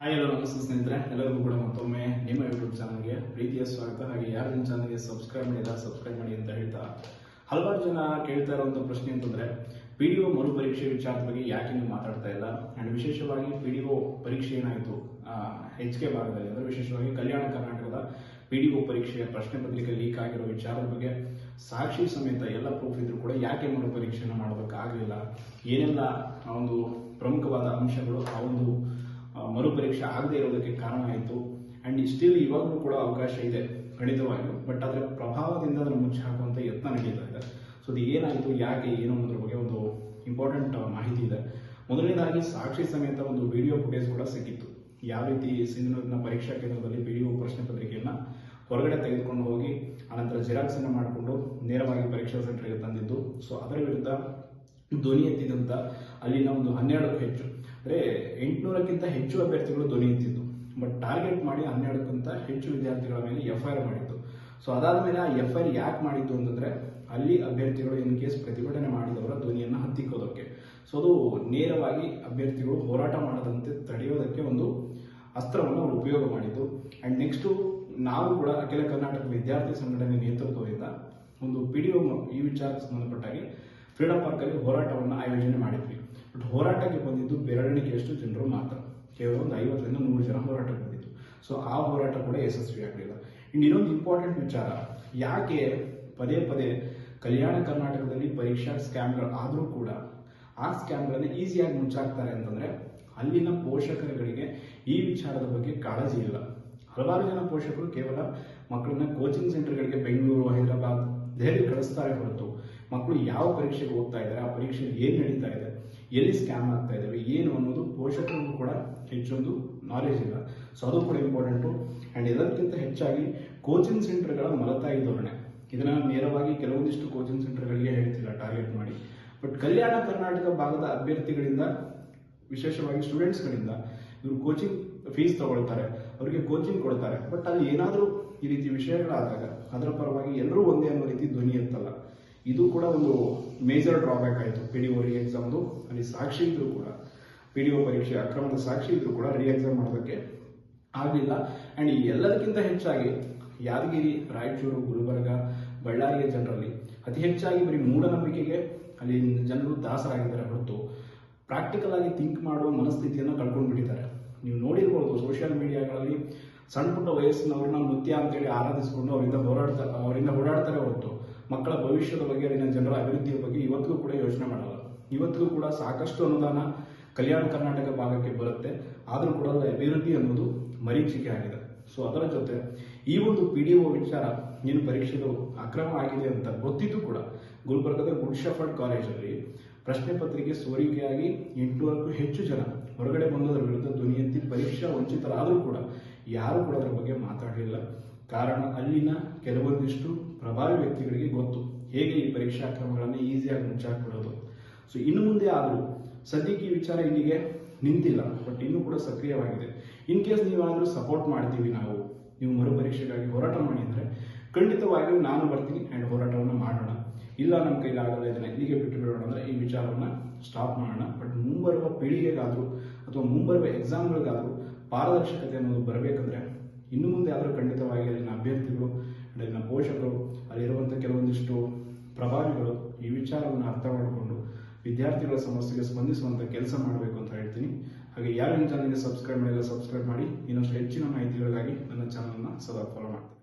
Hi ಎಲ್ಲರೂ ನಮಸ್ತೆ ಸ್ನೇಹಿತರೆ. ಎಲ್ಲರಿಗೂ ಕೂಡ ಮತ್ತೊಮ್ಮೆ ನಿಮ್ಮ ಯೂಟ್ಯೂಬ್ ಚಾನಲ್ಗೆ ಪ್ರೀತಿಯ ಸ್ವಾಗತ. ಹಾಗೆ ಯಾರು ನಿಮ್ಮ ಚಾನಲ್ಗೆ ಸಬ್ಸ್ಕ್ರೈಬ್ ಮಾಡಿಲ್ಲ ಸಬ್ಸ್ಕ್ರೈಬ್ ಮಾಡಿ ಅಂತ ಹೇಳ್ತಾ ಹಲವಾರು ಜನ ಕೇಳ್ತಾ ಇರುವಂತ ಪ್ರಶ್ನೆ ಅಂತಂದ್ರೆ ಪಿ ಡಿ ಒ ಮರುಪರೀಕ್ಷೆ ವಿಚಾರದ ಬಗ್ಗೆ ಯಾಕೆ ನೀವು ಮಾತಾಡ್ತಾ ಇಲ್ಲ? ಅಂಡ್ ವಿಶೇಷವಾಗಿ ಪಿ ಡಿ ಒ ಪರೀಕ್ಷೆ ಏನಾಯಿತು? ಎಚ್ ಕೆ ಭಾಗದಲ್ಲಿ, ಅಂದ್ರೆ ವಿಶೇಷವಾಗಿ ಕಲ್ಯಾಣ ಕರ್ನಾಟಕದ ಪಿ ಡಿ ಒ ಪರೀಕ್ಷೆಯ ಪ್ರಶ್ನೆ ಪತ್ರಿಕೆ ಲೀಕ್ ಆಗಿರೋ ವಿಚಾರದ ಬಗ್ಗೆ ಸಾಕ್ಷಿ ಸಮೇತ ಎಲ್ಲ ಪ್ರೂಫ್ ಇದ್ರು ಕೂಡ ಯಾಕೆ ಮರುಪರೀಕ್ಷೆನ ಮಾಡೋದಕ್ಕಾಗಲಿಲ್ಲ? ಏನೆಲ್ಲ ಒಂದು ಪ್ರಮುಖವಾದ ಅಂಶಗಳು ಆ ಒಂದು ಮರುಪರೀಕ್ಷೆ ಆಗದೆ ಇರೋದಕ್ಕೆ ಕಾರಣ ಆಯಿತು. ಅಂಡ್ ಸ್ಟಿಲ್ ಇವಾಗಲೂ ಕೂಡ ಅವಕಾಶ ಇದೆ ಖಂಡಿತವಾಗಿ ಬಟ್ ಅದರ ಪ್ರಭಾವದಿಂದ ಅದನ್ನು ಮುಚ್ಚಿ ಹಾಕುವಂಥ ಯತ್ನ ನಡೀತಾ ಇದೆ. ಸೊ ಅದು ಏನಾಯಿತು, ಯಾಕೆ, ಏನು ಅನ್ನೋದ್ರ ಬಗ್ಗೆ ಒಂದು ಇಂಪಾರ್ಟೆಂಟ್ ಮಾಹಿತಿ ಇದೆ. ಮೊದಲನೇದಾಗಿ ಸಾಕ್ಷಿ ಸಮೇತ ಒಂದು ವಿಡಿಯೋ ಫುಟೇಜ್ ಕೂಡ ಸಿಕ್ಕಿತ್ತು. ಯಾವ ರೀತಿ ಸಿಂಧನೂರಿನ ಪರೀಕ್ಷಾ ಕೇಂದ್ರದಲ್ಲಿ ವಿಡಿಯೋ ಪ್ರಶ್ನೆ ಪತ್ರಿಕೆಯನ್ನು ಹೊರಗಡೆ ತೆಗೆದುಕೊಂಡು ಹೋಗಿ, ಆನಂತರ ಜೆರಾಕ್ಸನ್ನು ಮಾಡಿಕೊಂಡು ನೇರವಾಗಿ ಪರೀಕ್ಷಾ ಸೆಂಟರ್ಗೆ ತಂದಿದ್ದು. ಸೊ ಅದರ ವಿರುದ್ಧ ಧ್ವನಿ ಎತ್ತಿದಂತ ಅಲ್ಲಿನ ಒಂದು ಹನ್ನೆರಡಕ್ಕೂ ಹೆಚ್ಚು ಅಂದ್ರೆ ಎಂಟುನೂರಕ್ಕಿಂತ ಹೆಚ್ಚು ಅಭ್ಯರ್ಥಿಗಳು ಧ್ವನಿ ಎತ್ತಿದ್ದು. ಬಟ್ ಟಾರ್ಗೆಟ್ ಮಾಡಿ ಹನ್ನೆರಡಕ್ಕಿಂತ ಹೆಚ್ಚು ವಿದ್ಯಾರ್ಥಿಗಳ ಮೇಲೆ ಎಫ್ ಐ ಆರ್ ಮಾಡಿತ್ತು ಸೊ ಅದಾದ ಮೇಲೆ ಆ ಎಫ್ ಎಫ್ಐಆರ್ ಯಾಕೆ ಮಾಡಿದ್ದು ಅಂತಂದ್ರೆ ಅಲ್ಲಿ ಅಭ್ಯರ್ಥಿಗಳು ಇನ್ ಕೇಸ್ ಪ್ರತಿಭಟನೆ ಮಾಡಿದವರ ಧ್ವನಿಯನ್ನು ಹತ್ತಿಕ್ಕೋದಕ್ಕೆ. ಸೊ ಅದು ನೇರವಾಗಿ ಅಭ್ಯರ್ಥಿಗಳು ಹೋರಾಟ ಮಾಡದಂತೆ ತಡೆಯೋದಕ್ಕೆ ಒಂದು ಅಸ್ತ್ರವನ್ನು ಅವರು ಉಪಯೋಗ ಮಾಡಿದ್ದು. ಅಂಡ್ ನೆಕ್ಸ್ಟ್ ನಾವು ಕೂಡ ಅಖಿಲ ಕರ್ನಾಟಕ ವಿದ್ಯಾರ್ಥಿ ಸಂಘಟನೆ ನೇತೃತ್ವದಿಂದ ಒಂದು ಪಿ ಡಿ ಈ ವಿಚಾರಕ್ಕೆ ಸಂಬಂಧಪಟ್ಟಾಗಿ ಫ್ರೀಡಂ ಪಾರ್ಕಲ್ಲಿ ಹೋರಾಟವನ್ನು ಆಯೋಜನೆ ಮಾಡಿದ್ವಿ. ಬಟ್ ಹೋರಾಟಕ್ಕೆ ಬಂದಿದ್ದು ಬೆರಳಿಕೆಯಷ್ಟು ಜನರು ಮಾತ್ರ. ಕೇವಲ ಒಂದು ಐವತ್ತರಿಂದ ನೂರು ಜನ ಹೋರಾಟಕ್ಕೆ ಬಂದಿದ್ದು. ಸೊ ಆ ಹೋರಾಟ ಕೂಡ ಯಶಸ್ವಿ ಆಗಲಿಲ್ಲ. ಇನ್ನು ಇನ್ನೊಂದು ಇಂಪಾರ್ಟೆಂಟ್ ವಿಚಾರ, ಯಾಕೆ ಪದೇ ಪದೇ ಕಲ್ಯಾಣ ಕರ್ನಾಟಕದಲ್ಲಿ ಪರೀಕ್ಷಾ ಸ್ಕ್ಯಾಮ್ಗಳು ಆದರೂ ಕೂಡ ಆ ಸ್ಕ್ಯಾಮ್ಗಳನ್ನ ಈಸಿಯಾಗಿ ಮುಂಚಾಕ್ತಾರೆ ಅಂತಂದ್ರೆ ಅಲ್ಲಿನ ಪೋಷಕರುಗಳಿಗೆ ಈ ವಿಚಾರದ ಬಗ್ಗೆ ಕಾಳಜಿ ಇಲ್ಲ. ಹಲವಾರು ಜನ ಪೋಷಕರು ಕೇವಲ ಮಕ್ಕಳನ್ನ ಕೋಚಿಂಗ್ ಸೆಂಟರ್ಗಳಿಗೆ ಬೆಂಗಳೂರು, ಹೈದರಾಬಾದ್ ದೆಹಲಿ ಕಳಿಸ್ತಾರೆ ಹೊರತು ಮಕ್ಕಳು ಯಾವ ಪರೀಕ್ಷೆಗೆ ಓದ್ತಾ ಇದ್ದಾರೆ, ಆ ಪರೀಕ್ಷೆಯಲ್ಲಿ ಏನು ನಡೀತಾ ಇದೆ, ಎಲ್ಲಿ ಸ್ಕ್ಯಾಮ್ ಆಗ್ತಾ ಇದ್ದಾವೆ ಏನು ಅನ್ನೋದು ಪೋಷಕರಿಗೂ ಕೂಡ ಹೆಚ್ಚೊಂದು ನಾಲೆಜ್ ಇಲ್ಲ. ಸೊ ಅದು ಕೂಡ ಇಂಪಾರ್ಟೆಂಟು ಆ್ಯಂಡ್ ಇದಕ್ಕಿಂತ ಹೆಚ್ಚಾಗಿ ಕೋಚಿಂಗ್ ಸೆಂಟರ್ಗಳ ಮಲತಾಯಿ ಧೋರಣೆ. ಇದನ್ನು ನೇರವಾಗಿ ಕೆಲವೊಂದಿಷ್ಟು ಕೋಚಿಂಗ್ ಸೆಂಟರ್ಗಳಿಗೆ ಹೇಳ್ತಿಲ್ಲ ಟಾರ್ಗೆಟ್ ಮಾಡಿ. ಬಟ್ ಕಲ್ಯಾಣ ಕರ್ನಾಟಕ ಭಾಗದ ಅಭ್ಯರ್ಥಿಗಳಿಂದ, ವಿಶೇಷವಾಗಿ ಸ್ಟೂಡೆಂಟ್ಸ್ಗಳಿಂದ ಇವರು ಕೋಚಿಂಗ್ ಫೀಸ್ ತಗೊಳ್ತಾರೆ, ಅವರಿಗೆ ಕೋಚಿಂಗ್ ಕೊಡ್ತಾರೆ. ಬಟ್ ಅಲ್ಲಿ ಏನಾದರೂ ಈ ರೀತಿ ವಿಷಯಗಳಾದಾಗ, ಅದರ ಪರವಾಗಿ ಎಲ್ಲರೂ ಒಂದೇ ಅನ್ನೋ ರೀತಿ ಧ್ವನಿ ಎತ್ತಲ್ಲ ಇದು ಕೂಡ ಒಂದು ಮೇಜರ್ ಡ್ರಾಬ್ಯಾಕ್ ಆಯಿತು. ಪಿ ಡಿ ಒ ರಿ ಎಕ್ಸಾಮ್ದು ಅಲ್ಲಿ ಸಾಕ್ಷಿ ಇದ್ರು ಕೂಡ ಪಿ ಡಿ ಒ ಪರೀಕ್ಷೆ, ಅಕ್ರಮದ ಸಾಕ್ಷಿ ಇದ್ರು ಕೂಡ ರಿ ಎಕ್ಸಾಮ್ ಮಾಡೋದಕ್ಕೆ ಆಗಲಿಲ್ಲ. ಆ್ಯಂಡ್ ಎಲ್ಲದಕ್ಕಿಂತ ಹೆಚ್ಚಾಗಿ ಯಾದಗಿರಿ, ರಾಯಚೂರು, ಗುಲ್ಬರ್ಗ, ಬಳ್ಳಾರಿಯ ಜನರಲ್ಲಿ ಅತಿ ಹೆಚ್ಚಾಗಿ ಬರೀ ಮೂಢನಂಬಿಕೆಗೆ ಅಲ್ಲಿ ಜನರು ದಾಸರಾಗಿದ್ದಾರೆ ಹೊರತು ಪ್ರಾಕ್ಟಿಕಲ್ ಆಗಿ ಥಿಂಕ್ ಮಾಡುವ ಮನಸ್ಥಿತಿಯನ್ನು ಕಳ್ಕೊಂಡು ಬಿಟ್ಟಿದ್ದಾರೆ. ನೀವು ನೋಡಿರ್ಬೋದು ಸೋಷಿಯಲ್ ಮೀಡಿಯಾಗಳಲ್ಲಿ ಸಣ್ಣ ಪುಟ್ಟ ವಯಸ್ಸಿನವ್ರನ್ನ ನೃತ್ಯ ಅಂತೇಳಿ ಆರಾಧಿಸಿಕೊಂಡು ಅವರಿಂದ ಹೋರಾಡ್ತಾ, ಅವರಿಂದ ಓಡಾಡ್ತಾರೆ ಹೊರತು ಮಕ್ಕಳ ಭವಿಷ್ಯದ ಬಗ್ಗೆ, ಅಲ್ಲಿನ ಜನರ ಅಭಿವೃದ್ಧಿಯ ಬಗ್ಗೆ ಇವತ್ತಿಗೂ ಕೂಡ ಯೋಚನೆ ಮಾಡಲ್ಲ. ಇವತ್ತಿಗೂ ಕೂಡ ಸಾಕಷ್ಟು ಅನುದಾನ ಕಲ್ಯಾಣ ಕರ್ನಾಟಕ ಭಾಗಕ್ಕೆ ಬರುತ್ತೆ. ಆದರೂ ಕೂಡ ಅಭಿವೃದ್ಧಿ ಅನ್ನೋದು ಮರೀಚಿಕೆ ಆಗಿದೆ. ಸೊ ಅದರ ಜೊತೆ ಈ ಒಂದು ಪಿ ಡಿ ಒ ವಿಚಾರ ಏನು ಪರೀಕ್ಷೆಗಳು ಅಕ್ರಮ ಆಗಿದೆ ಅಂತ ಗೊತ್ತಿದ್ದು ಕೂಡ ಗುಲ್ಬರ್ಗದ ಗುಡ್ ಕಾಲೇಜಲ್ಲಿ ಪ್ರಶ್ನೆ ಪತ್ರಿಕೆ ಸೋರಿಕೆಯಾಗಿ ಎಂಟುನೂರಕ್ಕೂ ಹೆಚ್ಚು ಜನ ಹೊರಗಡೆ ಬಂದದರ ವಿರುದ್ಧ ಧ್ವನಿ ಎತ್ತಿ ಪರೀಕ್ಷಾ ವಂಚಿತರಾದರೂ ಕೂಡ ಯಾರು ಕೂಡ ಅದರ ಬಗ್ಗೆ ಮಾತಾಡಲಿಲ್ಲ. ಕಾರಣ ಅಲ್ಲಿನ ಕೆಲವೊಂದಿಷ್ಟು ಪ್ರಭಾವಿ ವ್ಯಕ್ತಿಗಳಿಗೆ ಗೊತ್ತು. ಹೇಗೆ ಈ ಪರೀಕ್ಷಾ ಕ್ರಮಗಳನ್ನು ಈಸಿಯಾಗಿ ಮುಂಚಾಕ್ಬಿಡೋದು ಸೊ ಇನ್ನು ಮುಂದೆ ಆದರೂ ಸದ್ಯಕ್ಕೆ ಈ ವಿಚಾರ ಇಲ್ಲಿಗೆ ನಿಂತಿಲ್ಲ, ಬಟ್ ಇನ್ನೂ ಕೂಡ ಸಕ್ರಿಯವಾಗಿದೆ. ಇನ್ ಕೇಸ್ ನೀವಾದರೂ ಸಪೋರ್ಟ್ ಮಾಡ್ತೀವಿ ನಾವು ನೀವು ಮರುಪರೀಕ್ಷೆಗಾಗಿ ಹೋರಾಟ ಮಾಡಿದರೆ ಖಂಡಿತವಾಗಿ ಖಂಡಿತವಾಗಿಯೂ ನಾನು ಬರ್ತೀನಿ ಆ್ಯಂಡ್ ಹೋರಾಟವನ್ನು ಮಾಡೋಣ. ಇಲ್ಲ ನಮ್ಮ ಕೈಲಾಗಲ್ಲ ಇದನ್ನು ಇಲ್ಲಿಗೆ ಬಿಟ್ಟು ಬಿಡೋಣ ಅಂದರೆ ಈ ವಿಚಾರವನ್ನು ಸ್ಟಾಪ್ ಮಾಡೋಣ. ಬಟ್ ಮುಂಬರುವ ಪೀಳಿಗೆಗಾದರೂ ಅಥವಾ ಮುಂಬರುವ ಎಕ್ಸಾಮ್ಗಳಿಗಾದರೂ ಪಾರದರ್ಶಕತೆ ಅನ್ನೋದು ಬರಬೇಕಂದ್ರೆ ಇನ್ನು ಮುಂದೆ ಆದರೂ ಖಂಡಿತವಾಗಿ ಅಲ್ಲಿನ ಅಭ್ಯರ್ಥಿಗಳು ಅಲ್ಲಿನ ಪೋಷಕರು ಅಲ್ಲಿರುವಂಥ ಕೆಲವೊಂದಿಷ್ಟು ಪ್ರಭಾವಿಗಳು ಈ ವಿಚಾರವನ್ನು ಅರ್ಥ ಮಾಡಿಕೊಂಡು ವಿದ್ಯಾರ್ಥಿಗಳ ಸಮಸ್ಯೆಗೆ ಸ್ಪಂದಿಸುವಂತ ಕೆಲಸ ಮಾಡಬೇಕು ಅಂತ ಹೇಳ್ತೀನಿ. ಹಾಗೆ ಯಾರು ನನ್ನ ಚಾನಲ್ಗೆ ಸಬ್ಸ್ಕ್ರೈಬ್ ಮಾಡಿಲ್ಲ ಸಬ್ಸ್ಕ್ರೈಬ್ ಮಾಡಿ. ಇನ್ನಷ್ಟು ಹೆಚ್ಚಿನ ಮಾಹಿತಿಗಳಿಗಾಗಿ ನನ್ನ ಚಾನಲ್ನ ಸದಾ ಫಾಲೋ ಮಾಡ್ತೀನಿ.